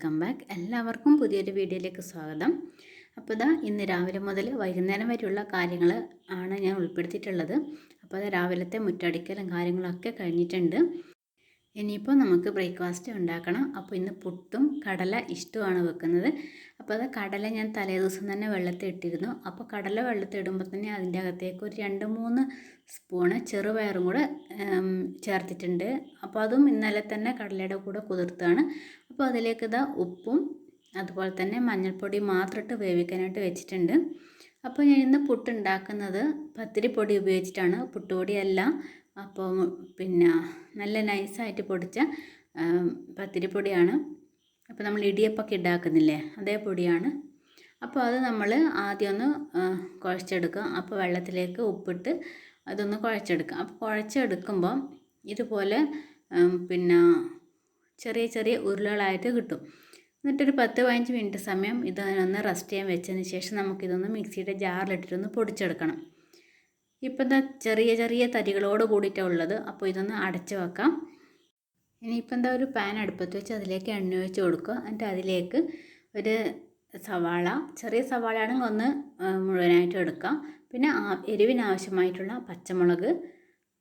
Welcome back. എല്ലാവർക്കും പുതിയൊരു വീഡിയോയിലേക്ക് സ്വാഗതം. അപ്പോൾ ഇതാ ഇന്ന് രാവിലെ മുതൽ വൈകുന്നേരം വരെയുള്ള കാര്യങ്ങൾ ആണ് ഞാൻ ഉൾപ്പെടുത്തിയിട്ടുള്ളത്. അപ്പോൾ അത് രാവിലത്തെ മുറ്റടിക്കലും കാര്യങ്ങളൊക്കെ കഴിഞ്ഞിട്ടുണ്ട്. ഇനിയിപ്പോൾ നമുക്ക് ബ്രേക്ക്ഫാസ്റ്റ് ഉണ്ടാക്കണം. അപ്പോൾ ഇന്ന് പുട്ടും കടല ഇഷ്ടമാണ് വെക്കുന്നത്. അപ്പോൾ അത് കടല ഞാൻ തലേ ദിവസം തന്നെ വെള്ളത്തിൽ ഇട്ടിരുന്നു. അപ്പോൾ കടല വെള്ളത്തിൽ ഇടുമ്പോൾ തന്നെ അതിന്റെ അകത്തേക്ക് ഒരു രണ്ട് മൂന്ന് സ്പൂണ് ചെറുപയറും കൂടെ ചേർത്തിട്ടുണ്ട്. അപ്പോൾ അതും ഇന്നലെ തന്നെ കടലയുടെ കൂടെ കുതിർത്താണ്. അപ്പോൾ അതിലേക്ക് ഇതാ ഉപ്പും അതുപോലെ തന്നെ മഞ്ഞൾപ്പൊടി മാത്രം ഇട്ട് വേവിക്കാനായിട്ട് വെച്ചിട്ടുണ്ട്. അപ്പോൾ ഞാൻ ഇന്ന് പുട്ടുണ്ടാക്കുന്നത് പത്തിരിപ്പൊടി ഉപയോഗിച്ചിട്ടാണ്. പുട്ടുപൊടിയല്ല അപ്പോൾ പിന്നെ നല്ല നൈസായിട്ട് പൊടിച്ച പത്തിരിപ്പൊടിയാണ്. അപ്പോൾ നമ്മൾ ഇടിയപ്പൊക്കെ ഉണ്ടാക്കുന്നില്ലേ അതേ പൊടിയാണ്. അപ്പോൾ അത് നമ്മൾ ആദ്യം ഒന്ന് കുഴച്ചെടുക്കുക. അപ്പോൾ വെള്ളത്തിലേക്ക് ഉപ്പിട്ട് അതൊന്ന് കുഴച്ചെടുക്കുക. അപ്പോൾ കുഴച്ചെടുക്കുമ്പോൾ ഇതുപോലെ പിന്നെ ചെറിയ ചെറിയ ഉരുളകളായിട്ട് കിട്ടും. എന്നിട്ടൊരു പത്ത് പതിനഞ്ച് മിനിറ്റ് സമയം ഇതൊന്ന് റെസ്റ്റ് ചെയ്യാൻ വെച്ചതിന് ശേഷം നമുക്കിതൊന്ന് മിക്സിയുടെ ജാറിലിട്ടിട്ടൊന്ന് പൊടിച്ചെടുക്കണം. ഇപ്പം എന്താ ചെറിയ ചെറിയ തരികളോട് കൂടിയിട്ടാണ് ഉള്ളത്. അപ്പോൾ ഇതൊന്ന് അടച്ചു വെക്കാം. ഇനിയിപ്പോൾ എന്താ ഒരു പാൻ അടുപ്പത്ത് വെച്ച് അതിലേക്ക് എണ്ണ ഒഴിച്ച് കൊടുക്കുക. എന്നിട്ട് അതിലേക്ക് ഒരു സവാള ചെറിയ സവാള ആണെങ്കിൽ ഒന്ന് മുഴുവനായിട്ട് എടുക്കാം. പിന്നെ ആ- എരിവിന് ആവശ്യമായിട്ടുള്ള പച്ചമുളക്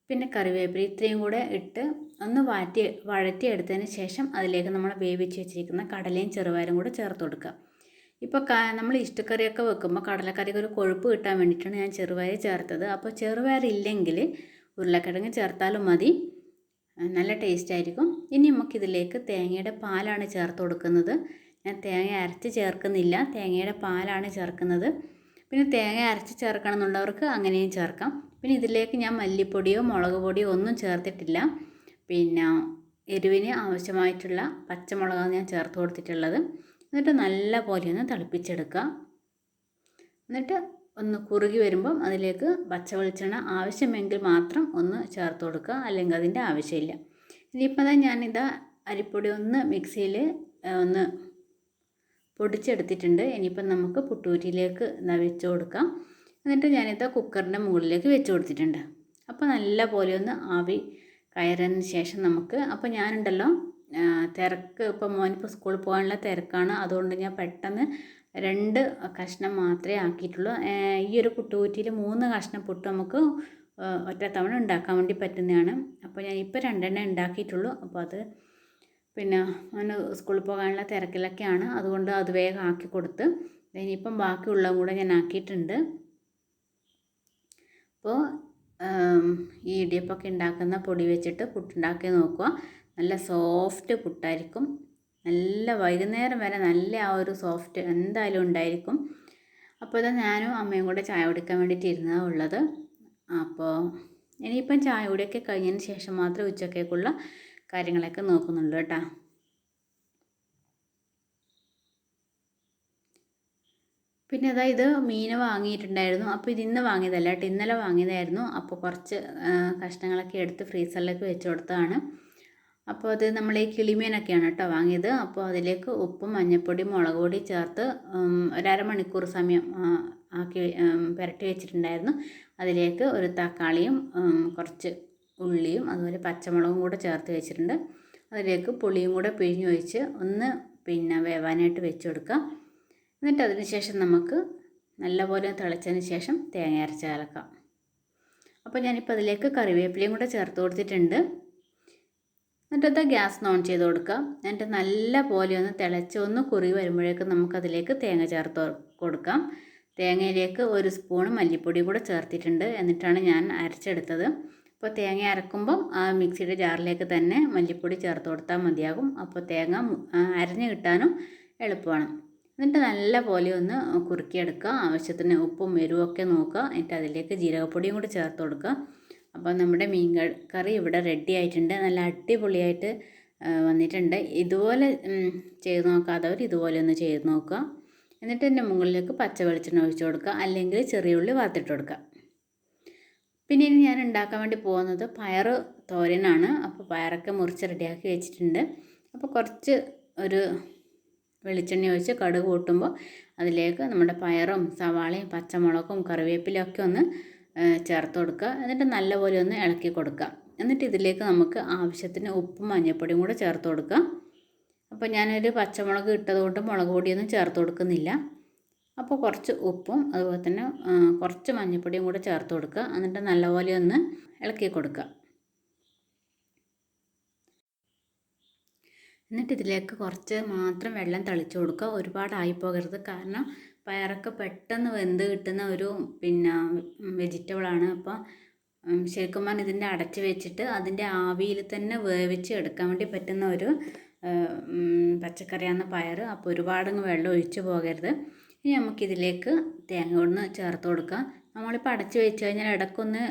പിന്നെ കറിവേപ്പില ഇത്രയും കൂടെ ഇട്ട് ഒന്ന് വാറ്റി വഴറ്റിയെടുത്തതിന് ശേഷം അതിലേക്ക് നമ്മൾ വേവിച്ച് വെച്ചിരിക്കുന്ന കടലയും ചെറുപയറും കൂടെ ചേർത്ത് കൊടുക്കുക. ഇപ്പോൾ നമ്മൾ ഇഷ്ടക്കറിയൊക്കെ വെക്കുമ്പോൾ കടലക്കറിക്ക് ഒരു കൊഴുപ്പ് കിട്ടാൻ വേണ്ടിയിട്ടാണ് ഞാൻ ചെറുപയർ ചേർത്തത്. അപ്പോൾ ചെറുപയർ ഇല്ലെങ്കിൽ ഉരുളക്കിഴങ്ങ് ചേർത്താലും മതി. നല്ല ടേസ്റ്റ് ആയിരിക്കും. ഇനി നമുക്കിതിലേക്ക് തേങ്ങയുടെ പാലാണ് ചേർത്ത് കൊടുക്കുന്നത്. ഞാൻ തേങ്ങ അരച്ച് ചേർക്കുന്നില്ല. തേങ്ങയുടെ പാലാണ് ചേർക്കുന്നത്. പിന്നെ തേങ്ങ അരച്ച് ചേർക്കണം എന്നുള്ളവർക്ക് അങ്ങനെയും ചേർക്കാം. പിന്നെ ഇതിലേക്ക് ഞാൻ മല്ലിപ്പൊടിയോ മുളക് പൊടിയോ ഒന്നും ചേർത്തിട്ടില്ല. പിന്നെ എരിവിന് ആവശ്യമായിട്ടുള്ള പച്ചമുളകാണ് ഞാൻ ചേർത്ത് കൊടുത്തിട്ടുള്ളത്. എന്നിട്ട് നല്ല പോലെ ഒന്ന് തിളപ്പിച്ചെടുക്കുക. എന്നിട്ട് ഒന്ന് കുറുകി വരുമ്പം അതിലേക്ക് പച്ച വെളിച്ചെണ്ണ ആവശ്യമെങ്കിൽ മാത്രം ഒന്ന് ചേർത്ത് കൊടുക്കുക. അല്ലെങ്കിൽ അതിന്റെ ആവശ്യമില്ല. ഇനിയിപ്പോൾ തന്നെ ഞാനിതാ അരിപ്പൊടി ഒന്ന് മിക്സിയിൽ ഒന്ന് പൊടിച്ചെടുത്തിട്ടുണ്ട്. ഇനിയിപ്പം നമുക്ക് പുട്ടൂരിയിലേക്ക് വെച്ച് കൊടുക്കാം. എന്നിട്ട് ഞാനിതാ കുക്കറിന്റെ മുകളിലേക്ക് വെച്ച് കൊടുത്തിട്ടുണ്ട്. അപ്പോൾ നല്ല പോലെ ഒന്ന് ആവി കയറിയതിന് ശേഷം നമുക്ക് അപ്പോൾ ഞാനുണ്ടല്ലോ തിരക്ക് ഇപ്പോൾ മോനിപ്പോൾ സ്കൂളിൽ പോകാനുള്ള തിരക്കാണ്. അതുകൊണ്ട് ഞാൻ പെട്ടെന്ന് രണ്ട് കഷ്ണം മാത്രമേ ആക്കിയിട്ടുള്ളൂ. ഈ ഒരു പുട്ടുകുറ്റിയിൽ മൂന്ന് കഷ്ണം പുട്ട് നമുക്ക് ഒറ്റത്തവണ ഒറ്റ തവണ ഉണ്ടാക്കാൻ വേണ്ടി പറ്റുന്നതാണ്. അപ്പോൾ ഞാൻ ഇപ്പോൾ രണ്ടെണ്ണം ഉണ്ടാക്കിയിട്ടുള്ളൂ. അപ്പോൾ അത് പിന്നെ അവന് സ്കൂളിൽ പോകാനുള്ള തിരക്കിലൊക്കെയാണ്. അതുകൊണ്ട് അത് വേഗം ആക്കി കൊടുത്ത് ഇനിയിപ്പം ബാക്കിയുള്ളതും കൂടെ ഞാൻ ആക്കിയിട്ടുണ്ട്. അപ്പോൾ ഈ ഇടിയപ്പൊക്കെ ഉണ്ടാക്കുന്ന പൊടി വെച്ചിട്ട് പുട്ടുണ്ടാക്കി നോക്കുക. നല്ല സോഫ്റ്റ് പുട്ടായിരിക്കും. നല്ല വൈകുന്നേരം വരെ നല്ല ആ ഒരു സോഫ്റ്റ് എന്തായാലും ഉണ്ടായിരിക്കും. അപ്പോൾ ഇത് ഞാനും അമ്മയും കൂടെ ചായ കുടിക്കാൻ വേണ്ടിയിട്ട് ഇരുന്നതാണ് ഉള്ളത്. അപ്പോൾ ഇനിയിപ്പം ചായ കുടിയൊക്കെ കഴിഞ്ഞതിന് ശേഷം മാത്രമേ ഉച്ചക്കേക്കുള്ള കാര്യങ്ങളൊക്കെ നോക്കുന്നുള്ളൂ കേട്ടോ. പിന്നെ അതാ ഇത് മീൻ വാങ്ങിയിട്ടുണ്ടായിരുന്നു. അപ്പോൾ ഇത് ഇന്ന് വാങ്ങിയതല്ല കേട്ടോ. ഇന്നലെ വാങ്ങിയതായിരുന്നു. അപ്പോൾ കുറച്ച് കഷ്ണങ്ങളൊക്കെ എടുത്ത് ഫ്രീസറിലേക്ക് വെച്ച് കൊടുത്തതാണ്. അപ്പോൾ അത് നമ്മൾ ഈ കിളിമീനൊക്കെയാണ് കേട്ടോ വാങ്ങിയത്. അപ്പോൾ അതിലേക്ക് ഉപ്പും മഞ്ഞൾപ്പൊടി മുളക് പൊടി ചേർത്ത് ഒരമണിക്കൂർ സമയം ആക്കി പുരട്ടി വെച്ചിട്ടുണ്ടായിരുന്നു. അതിലേക്ക് ഒരു തക്കാളിയും കുറച്ച് ഉള്ളിയും അതുപോലെ പച്ചമുളകും കൂടെ ചേർത്ത് വെച്ചിട്ടുണ്ട്. അതിലേക്ക് പുളിയും കൂടെ പിഴിഞ്ഞൊഴിച്ച് ഒന്ന് പിന്നെ വേവാനായിട്ട് വെച്ച് കൊടുക്കാം എന്നിട്ട് അതിന് ശേഷം നമുക്ക് നല്ലപോലെ തിളച്ചതിന് ശേഷം തേങ്ങ അരച്ച് കലക്കാം അപ്പോൾ ഞാനിപ്പോൾ അതിലേക്ക് കറിവേപ്പിലയും കൂടെ ചേർത്ത് കൊടുത്തിട്ടുണ്ട്. എന്നിട്ട് ഗ്യാസ് ഓൺ ചെയ്ത് കൊടുക്കുക. എന്നിട്ട് നല്ല പോലെ ഒന്ന് തിളച്ച് ഒന്ന് കുറി വരുമ്പോഴേക്ക് നമുക്കതിലേക്ക് തേങ്ങ ചേർത്ത് കൊടുക്കാം. തേങ്ങയിലേക്ക് ഒരു സ്പൂൺ മല്ലിപ്പൊടി കൂടെ ചേർത്തിട്ടുണ്ട്. എന്നിട്ടാണ് ഞാൻ അരച്ചെടുത്തത്. അപ്പോൾ തേങ്ങ അരക്കുമ്പം ആ മിക്സിയുടെ ജാറിലേക്ക് തന്നെ മല്ലിപ്പൊടി ചേർത്ത് കൊടുത്താൽ മതിയാകും. അപ്പോൾ തേങ്ങ അരഞ്ഞ് കിട്ടാനും എളുപ്പമാണ്. എന്നിട്ട് നല്ല പോലെ ഒന്ന് കുറുക്കിയെടുക്കുക. ആവശ്യത്തിന് ഉപ്പും എരിവും ഒക്കെ നോക്കുക. എന്നിട്ട് അതിലേക്ക് ജീരകപ്പൊടിയും കൂടി ചേർത്ത് കൊടുക്കുക. അപ്പോൾ നമ്മുടെ മീൻ കറി ഇവിടെ റെഡി ആയിട്ടുണ്ട്. നല്ല അടിപൊളിയായിട്ട് വന്നിട്ടുണ്ട്. ഇതുപോലെ ചെയ്ത് നോക്കാത്തവർ ഇതുപോലെ ഒന്ന് ചെയ്ത് നോക്കുക. എന്നിട്ട് എന്റെ മുകളിലേക്ക് പച്ച വെളിച്ചെണ്ണ ഒഴിച്ചു കൊടുക്കുക. അല്ലെങ്കിൽ ചെറിയ ഉള്ളി വറുത്തിട്ട് കൊടുക്കുക. പിന്നെ ഇനി ഞാൻ ഉണ്ടാക്കാൻ വേണ്ടി പോകുന്നത് പയർ തോരനാണ്. അപ്പോൾ പയറൊക്കെ മുറിച്ച് റെഡിയാക്കി വെച്ചിട്ടുണ്ട്. അപ്പോൾ കുറച്ച് ഒരു വെളിച്ചെണ്ണ ഒഴിച്ച് കടുക് കൂട്ടുമ്പോൾ അതിലേക്ക് നമ്മുടെ പയറും സവാളയും പച്ചമുളകും കറിവേപ്പിലൊക്കെ ഒന്ന് ചേർത്ത് കൊടുക്കുക. എന്നിട്ട് നല്ലപോലെ ഒന്ന് ഇളക്കി കൊടുക്കുക. എന്നിട്ട് ഇതിലേക്ക് നമുക്ക് ആവശ്യത്തിന് ഉപ്പും മഞ്ഞൾപ്പൊടിയും കൂടെ ചേർത്ത് കൊടുക്കുക. അപ്പോൾ ഞാനൊരു പച്ചമുളക് ഇട്ടതുകൊണ്ട് മുളക് പൊടിയൊന്നും ചേർത്ത് കൊടുക്കുന്നില്ല. അപ്പോൾ കുറച്ച് ഉപ്പും അതുപോലെ തന്നെ കുറച്ച് മഞ്ഞൾപ്പൊടിയും കൂടെ ചേർത്ത് കൊടുക്കുക. എന്നിട്ട് നല്ലപോലെ ഒന്ന് ഇളക്കി കൊടുക്കുക. എന്നിട്ട് ഇതിലേക്ക് കുറച്ച് മാത്രം വെള്ളം തളിച്ചു കൊടുക്കുക. ഒരുപാടായി പോകരുത്. കാരണം പയറൊക്കെ പെട്ടെന്ന് വെന്ത് കിട്ടുന്ന ഒരു പിന്നെ വെജിറ്റബിളാണ് അപ്പോൾ ശരിക്കും പറഞ്ഞാൽ ഇതിന്റെ അടച്ച് വെച്ചിട്ട് അതിന്റെ ആവിയിൽ തന്നെ വേവിച്ച് എടുക്കാൻ വേണ്ടി പറ്റുന്ന ഒരു പച്ചക്കറിയാണ് പയർ അപ്പോൾ ഒരുപാടങ്ങ് വെള്ളം ഒഴിച്ച് പോകരുത്. ഇനി നമുക്കിതിലേക്ക് തേങ്ങ ഒന്ന് ചേർത്ത് കൊടുക്കാം. നമ്മളിപ്പോൾ അടച്ച് വെച്ച് കഴിഞ്ഞാൽ ഇടയ്ക്കൊന്ന്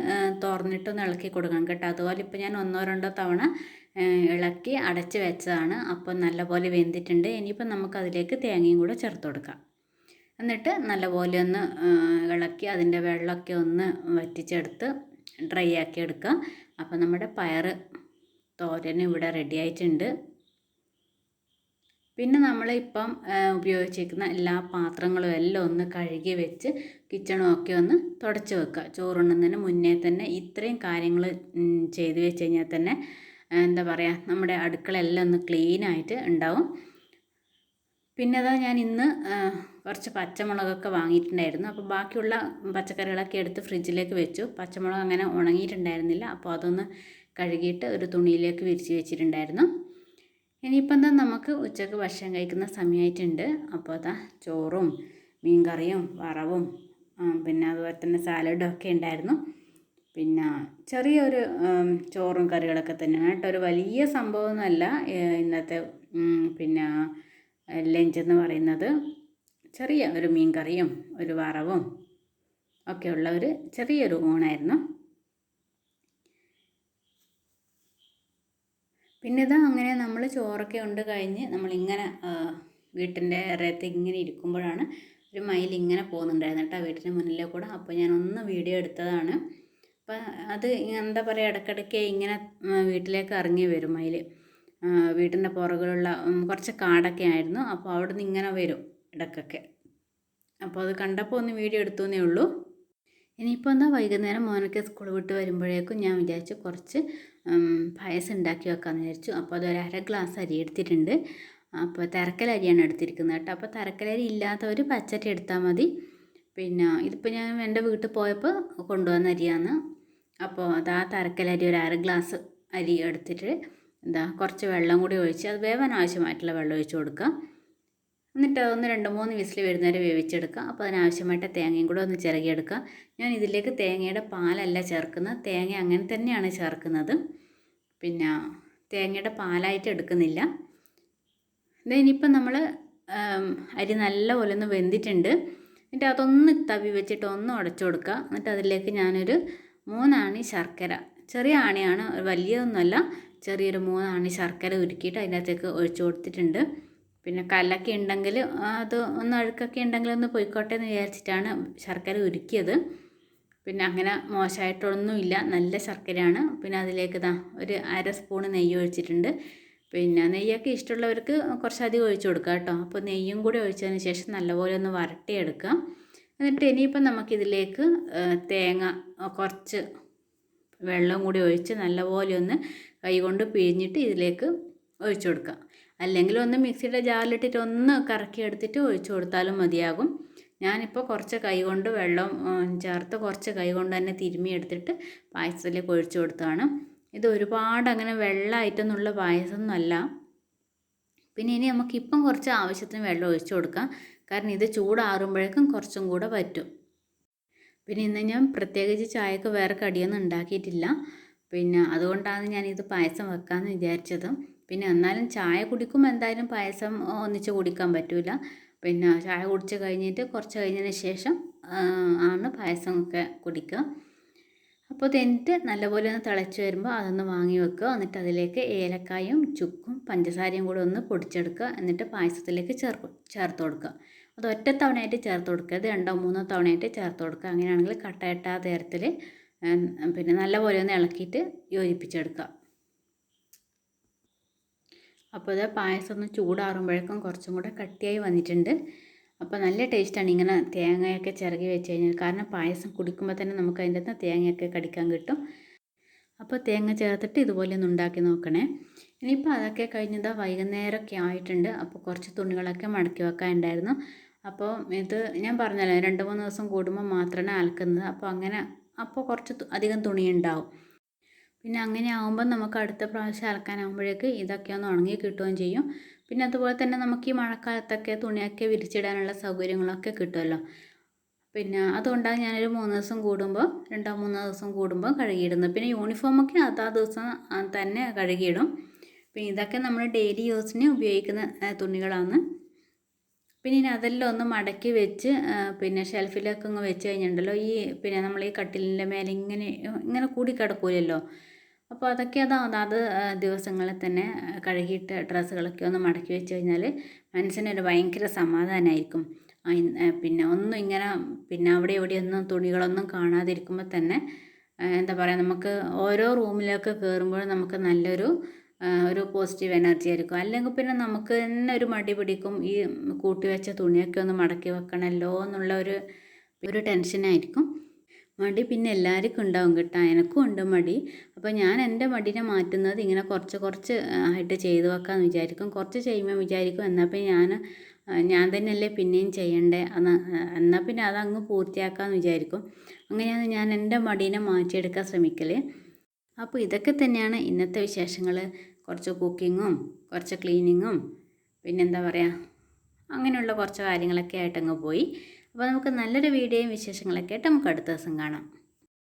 തുറന്നിട്ടൊന്ന് ഇളക്കി കൊടുക്കണം കേട്ടോ. അതുപോലെ ഇപ്പോൾ ഞാൻ ഒന്നോ രണ്ടോ തവണ ഇളക്കി അടച്ച് വെച്ചതാണ്. അപ്പോൾ നല്ലപോലെ വെന്തിട്ടുണ്ട്. ഇനിയിപ്പോൾ നമുക്കതിലേക്ക് തേങ്ങയും കൂടെ ചേർത്ത് കൊടുക്കാം. എന്നിട്ട് നല്ലപോലെ ഒന്ന് ഇളക്കി അതിന്റെ വെള്ളമൊക്കെ ഒന്ന് വറ്റിച്ചെടുത്ത് ഡ്രൈ ആക്കി എടുക്കുക അപ്പോൾ നമ്മുടെ പയർ തോരൻ ഇവിടെ റെഡി ആയിട്ടുണ്ട്. പിന്നെ നമ്മളിപ്പം ഉപയോഗിച്ചിരിക്കുന്ന എല്ലാ പാത്രങ്ങളും എല്ലാം ഒന്ന് കഴുകി വെച്ച് കിച്ചണും ഒക്കെ ഒന്ന് തുടച്ച് വെക്കുക. ചോറുണ്ണുന്നതിന് മുന്നേ തന്നെ ഇത്രയും കാര്യങ്ങൾ ചെയ്തു വെച്ച് കഴിഞ്ഞാൽ തന്നെ എന്താ പറയുക നമ്മുടെ അടുക്കളയെല്ലാം ഒന്ന് ക്ലീനായിട്ട് ഉണ്ടാവും. പിന്നെ അതാ ഞാൻ ഇന്ന് കുറച്ച് പച്ചമുളകൊക്കെ വാങ്ങിയിട്ടുണ്ടായിരുന്നു. അപ്പോൾ ബാക്കിയുള്ള പച്ചക്കറികളൊക്കെ എടുത്ത് ഫ്രിഡ്ജിലേക്ക് വെച്ചു. പച്ചമുളക് അങ്ങനെ ഉണങ്ങിയിട്ടുണ്ടായിരുന്നില്ല. അപ്പോൾ അതൊന്ന് കഴുകിയിട്ട് ഒരു തുണിയിലേക്ക് വിരിച്ച് വെച്ചിട്ടുണ്ടായിരുന്നു. ഇനിയിപ്പം എന്താ നമുക്ക് ഉച്ചയ്ക്ക് ഭക്ഷണം കഴിക്കുന്ന സമയമായിട്ടുണ്ട്. അപ്പോൾ അതാ ചോറും മീൻകറിയും വറവും പിന്നെ അതുപോലെ തന്നെ സാലഡും ഒക്കെ ഉണ്ടായിരുന്നു. പിന്നെ ചെറിയൊരു ചോറും കറികളൊക്കെ തന്നെയാണ് കേട്ടോ. ഒരു വലിയ സംഭവമൊന്നുമല്ല ഇന്നത്തെ പിന്നെ ലഞ്ച് എന്ന് പറയുന്നത് ചെറിയ ഒരു മീൻ കറിയും ഒരു വറവും ഒക്കെയുള്ള ഒരു ചെറിയൊരു ഊണായിരുന്നു. പിന്നെ ഇതാ അങ്ങനെ നമ്മൾ ചോറൊക്കെ ഉണ്ട് കഴിഞ്ഞ് നമ്മളിങ്ങനെ വീട്ടിന്റെ ഇറയത്ത് ഇങ്ങനെ ഇരിക്കുമ്പോഴാണ് ഒരു മയിൽ ഇങ്ങനെ പോകുന്നുണ്ടായിരുന്നു കേട്ടോ വീട്ടിന്റെ മുന്നിലെ കൂടെ. അപ്പോൾ ഞാൻ ഒന്ന് വീഡിയോ എടുത്തതാണ്. അപ്പം അത് എന്താ പറയുക ഇടയ്ക്കിടയ്ക്ക് ഇങ്ങനെ വീട്ടിലേക്ക് ഇറങ്ങി വരും മയിൽ. വീട്ടിന്റെ പുറകിലുള്ള കുറച്ച് കാടൊക്കെ ആയിരുന്നു. അപ്പോൾ അവിടെ നിന്ന് ഇങ്ങനെ വരും ഇടക്കൊക്കെ അപ്പോൾ അത് കണ്ടപ്പോൾ ഒന്ന് വീഡിയോ എടുത്തു എന്നേ ഉള്ളൂ. ഇനിയിപ്പോൾ എന്നാൽ വൈകുന്നേരം മോനൊക്കെ സ്കൂൾ വിട്ട് വരുമ്പോഴേക്കും ഞാൻ വിചാരിച്ചു കുറച്ച് പായസം ഉണ്ടാക്കി വെക്കാമെന്ന് വിചാരിച്ചു. അപ്പോൾ അതൊരു അര ഗ്ലാസ് അരി എടുത്തിട്ടുണ്ട്. അപ്പോൾ തരക്കലരിയാണ് എടുത്തിരിക്കുന്നത് കേട്ടോ. അപ്പോൾ തരക്കലരി ഇല്ലാത്തവർ പച്ചരി എടുത്താൽ മതി. പിന്നെ ഇതിപ്പോൾ ഞാൻ എന്റെ വീട്ടിൽ പോയപ്പോൾ കൊണ്ടുവന്ന അരിയാണ്. അപ്പോൾ അത് ആ തരക്കലരി ഒരു അര ഗ്ലാസ് അരി എടുത്തിട്ട് എന്താ കുറച്ച് വെള്ളം കൂടി ഒഴിച്ച് അത് വേവാൻ ആവശ്യമായിട്ടുള്ള വെള്ളം ഒഴിച്ച് കൊടുക്കുക. എന്നിട്ട് ഒന്ന് രണ്ട് മൂന്ന് വിസിൽ വരുന്നവരെ വേവിച്ചെടുക്കുക. അപ്പോൾ അതിനാവശ്യമായിട്ട് തേങ്ങയും കൂടെ ഒന്ന് ചിരകിയെടുക്കുക. ഞാൻ ഇതിലേക്ക് തേങ്ങയുടെ പാലല്ല ചേർക്കുന്നത്. തേങ്ങ അങ്ങനെ തന്നെയാണ് ചേർക്കുന്നത്. പിന്നെ തേങ്ങയുടെ പാലായിട്ട് എടുക്കുന്നില്ല. ഇനിയിപ്പം നമ്മൾ അരി നല്ല പോലെ ഒന്ന് വെന്തിട്ടുണ്ട്. എന്നിട്ട് അതൊന്ന് തവി വെച്ചിട്ട് ഒന്ന് ഉടച്ചു കൊടുക്കുക. എന്നിട്ട് അതിലേക്ക് ഞാനൊരു മൂന്നാണി ശർക്കര. ചെറിയ ആണിയാണ് വലിയതൊന്നുമല്ല. ചെറിയൊരു മൂന്നാണി ശർക്കര ഉരുക്കിയിട്ട് അതിനകത്തേക്ക് ഒഴിച്ചു കൊടുത്തിട്ടുണ്ട്. പിന്നെ കല്ലൊക്കെ ഉണ്ടെങ്കിൽ അത് ഒന്ന് അഴുക്കൊക്കെ ഉണ്ടെങ്കിൽ ഒന്ന് പൊയ്ക്കോട്ടെ എന്ന് വിചാരിച്ചിട്ടാണ് ശർക്കര ഉരുക്കിയത്. പിന്നെ അങ്ങനെ മോശമായിട്ടൊന്നുമില്ല. നല്ല ശർക്കരയാണ്. പിന്നെ അതിലേക്ക് ഇതാ ഒരു അര സ്പൂണ് നെയ്യ് ഒഴിച്ചിട്ടുണ്ട്. പിന്നെ നെയ്യൊക്കെ ഇഷ്ടമുള്ളവർക്ക് കുറച്ചധികം ഒഴിച്ചു കൊടുക്കുക കേട്ടോ. അപ്പോൾ നെയ്യും കൂടി ഒഴിച്ചതിന് ശേഷം നല്ലപോലെ ഒന്ന് വരട്ടിയെടുക്കാം. എന്നിട്ട് ഇനിയിപ്പം നമുക്കിതിലേക്ക് തേങ്ങ കുറച്ച് വെള്ളം കൂടി ഒഴിച്ച് നല്ലപോലെ ഒന്ന് കൈകൊണ്ട് പിഴിഞ്ഞിട്ട് ഇതിലേക്ക് ഒഴിച്ചു കൊടുക്കുക. അല്ലെങ്കിൽ ഒന്ന് മിക്സിയുടെ ജാറിലിട്ടിട്ട് ഒന്ന് കറക്കി എടുത്തിട്ട് ഒഴിച്ചു കൊടുത്താലും മതിയാകും. ഞാനിപ്പോൾ കുറച്ച് കൈകൊണ്ട് വെള്ളം ചേർത്ത് കുറച്ച് കൈകൊണ്ട് തന്നെ തിരുമ്മി എടുത്തിട്ട് പായസത്തിലേക്ക് ഒഴിച്ചു കൊടുത്തതാണ്. ഇത് ഒരുപാട് അങ്ങനെ വെള്ളമായിട്ടൊന്നുള്ള പായസമൊന്നുമല്ല. പിന്നെ ഇനി നമുക്ക് ഇപ്പം കുറച്ച് ആവശ്യത്തിന് വെള്ളം ഒഴിച്ചു കൊടുക്കാം. കാരണം ഇത് ചൂടാറുമ്പോഴേക്കും കുറച്ചും കൂടെ പറ്റും. പിന്നെ ഇന്ന് ഞാൻ പ്രത്യേകിച്ച് ചായക്ക് വേറെ കടിയൊന്നും ഉണ്ടാക്കിയിട്ടില്ല. പിന്നെ അതുകൊണ്ടാണ് ഞാനിത് പായസം വെക്കാമെന്ന് വിചാരിച്ചത്. പിന്നെ എന്നാലും ചായ കുടിക്കുമ്പോൾ എന്തായാലും പായസം ഒന്നിച്ച് കുടിക്കാൻ പറ്റില്ല പിന്നെ ചായ കുടിച്ച് കഴിഞ്ഞിട്ട് കുറച്ച് കഴിഞ്ഞതിന് ശേഷം ആണ് പായസമൊക്കെ കുടിക്കുക. അപ്പോൾ തെന്നിട്ട് നല്ലപോലെ ഒന്ന് തിളച്ച് വരുമ്പോൾ അതൊന്ന് വാങ്ങി വെക്കുക. എന്നിട്ട് അതിലേക്ക് ഏലക്കായും ചുക്കും പഞ്ചസാരയും കൂടെ ഒന്ന് പൊടിച്ചെടുക്കുക. എന്നിട്ട് പായസത്തിലേക്ക് ചേർക്കും ചേർത്ത് കൊടുക്കുക. അത് ഒറ്റ തവണയായിട്ട് ചേർത്ത് കൊടുക്കുക. ഇത് രണ്ടോ മൂന്നോ തവണയായിട്ട് ചേർത്ത് കൊടുക്കുക. അങ്ങനെയാണെങ്കിൽ കട്ടയട്ടാ തരത്തിൽ പിന്നെ നല്ലപോലെ ഒന്ന് ഇളക്കിയിട്ട് യോജിപ്പിച്ചെടുക്കുക. അപ്പോൾ ഇത് പായസം ഒന്ന് ചൂടാറുമ്പോഴേക്കും കുറച്ചും കൂടെ കട്ടിയായി വന്നിട്ടുണ്ട്. അപ്പോൾ നല്ല ടേസ്റ്റാണ് ഇങ്ങനെ തേങ്ങയൊക്കെ ചിറകി വെച്ച് കഴിഞ്ഞാൽ. കാരണം പായസം കുടിക്കുമ്പോൾ തന്നെ നമുക്ക് അതിന്റെ അകത്ത് തേങ്ങയൊക്കെ കടിക്കാൻ കിട്ടും. അപ്പോൾ തേങ്ങ ചേർത്തിട്ട് ഇതുപോലെ ഒന്ന് ഉണ്ടാക്കി നോക്കണേ. ഇനിയിപ്പോൾ അതൊക്കെ കഴിഞ്ഞതാ വൈകുന്നേരമൊക്കെ ആയിട്ടുണ്ട്. അപ്പോൾ കുറച്ച് തുണികളൊക്കെ മടക്കി വെക്കാനുണ്ടായിരുന്നു. അപ്പോൾ ഇത് ഞാൻ പറഞ്ഞല്ലോ രണ്ട് മൂന്ന് ദിവസം കൂടുമ്പോൾ മാത്രമേ അലക്കുന്നത്. അപ്പോൾ അങ്ങനെ അപ്പോൾ കുറച്ച് അധികം തുണി ഉണ്ടാവും പിന്നെ അങ്ങനെ ആകുമ്പോൾ നമുക്ക് അടുത്ത പ്രാവശ്യം അലക്കാനാകുമ്പോഴേക്ക് ഇതൊക്കെ ഒന്ന് ഉണങ്ങി കിട്ടുകയും ചെയ്യും. പിന്നെ അതുപോലെ തന്നെ നമുക്ക് ഈ മഴക്കാലത്തൊക്കെ തുണിയൊക്കെ വിരിച്ചിടാനുള്ള സൗകര്യങ്ങളൊക്കെ കിട്ടുമല്ലോ. പിന്നെ അതുകൊണ്ടാണ് ഞാനൊരു മൂന്ന് ദിവസം കൂടുമ്പോൾ രണ്ടോ മൂന്നോ ദിവസം കൂടുമ്പോൾ കഴുകിയിടുന്നത്. പിന്നെ യൂണിഫോമൊക്കെ അതാ ദിവസം തന്നെ കഴുകിയിടും. പിന്നെ ഇതൊക്കെ നമ്മൾ ഡെയിലി യൂസിന് ഉപയോഗിക്കുന്ന തുണികളാണ്. പിന്നെ ഇനി അതെല്ലാം ഒന്ന് മടക്കി വെച്ച് പിന്നെ ഷെൽഫിലൊക്കെ അങ്ങ് വെച്ച് കഴിഞ്ഞിട്ടുണ്ടല്ലോ. ഈ പിന്നെ നമ്മൾ ഈ കട്ടിലിന്റെ മേലെ ഇങ്ങനെ ഇങ്ങനെ കൂടി കിടക്കൂലല്ലോ. അപ്പോൾ അതൊക്കെ അതാ അതാത് ദിവസങ്ങളിൽ തന്നെ കഴുകിയിട്ട് ഡ്രസ്സുകളൊക്കെ ഒന്ന് മടക്കി വെച്ച് കഴിഞ്ഞാൽ മനസ്സിനൊരു ഭയങ്കര സമാധാനമായിരിക്കും പിന്നെ ഒന്നും ഇങ്ങനെ പിന്നെ അവിടെ എവിടെയൊന്നും തുണികളൊന്നും കാണാതിരിക്കുമ്പോൾ തന്നെ എന്താ പറയുക നമുക്ക് ഓരോ റൂമിലൊക്കെ കയറുമ്പോഴും നമുക്ക് നല്ലൊരു ഒരു പോസിറ്റീവ് എനർജി ആയിരിക്കും. അല്ലെങ്കിൽ പിന്നെ നമുക്ക് തന്നെ ഒരു മടി പിടിക്കും ഈ കൂട്ടി വെച്ച തുണിയൊക്കെ ഒന്ന് മടക്കി വെക്കണമല്ലോ എന്നുള്ള ഒരു ഒരു ടെൻഷനായിരിക്കും മടി പിന്നെ എല്ലാവർക്കും ഉണ്ടാവും കേട്ടോ. എനക്കും ഉണ്ട് മടി. അപ്പോൾ ഞാൻ എന്റെ മടിനെ മാറ്റുന്നത് ഇങ്ങനെ കുറച്ച് കുറച്ച് ആയിട്ട് ചെയ്ത് വെക്കാമെന്ന് വിചാരിക്കും. കുറച്ച് ചെയ്യുമ്പോൾ വിചാരിക്കും എന്നാൽ പിന്നെ ഞാൻ ഞാൻ തന്നെയല്ലേ പിന്നെയും ചെയ്യണ്ടേ? എന്നാൽ പിന്നെ അതങ്ങ് പൂർത്തിയാക്കാമെന്ന് വിചാരിക്കും. അങ്ങനെയാണ് ഞാൻ എന്റെ മടീനെ മാറ്റിയെടുക്കാൻ ശ്രമിക്കൽ അപ്പോൾ ഇതൊക്കെ തന്നെയാണ് ഇന്നത്തെ വിശേഷങ്ങൾ കുറച്ച് കുക്കിങ്ങും കുറച്ച് ക്ലീനിങ്ങും പിന്നെന്താ പറയുക അങ്ങനെയുള്ള കുറച്ച് കാര്യങ്ങളൊക്കെ ആയിട്ടങ്ങ് പോയി. അപ്പോൾ നമുക്ക് നല്ലൊരു വീഡിയോയും വിശേഷങ്ങളൊക്കെ ആയിട്ട് നമുക്ക് അടുത്ത ദിവസം കാണാം.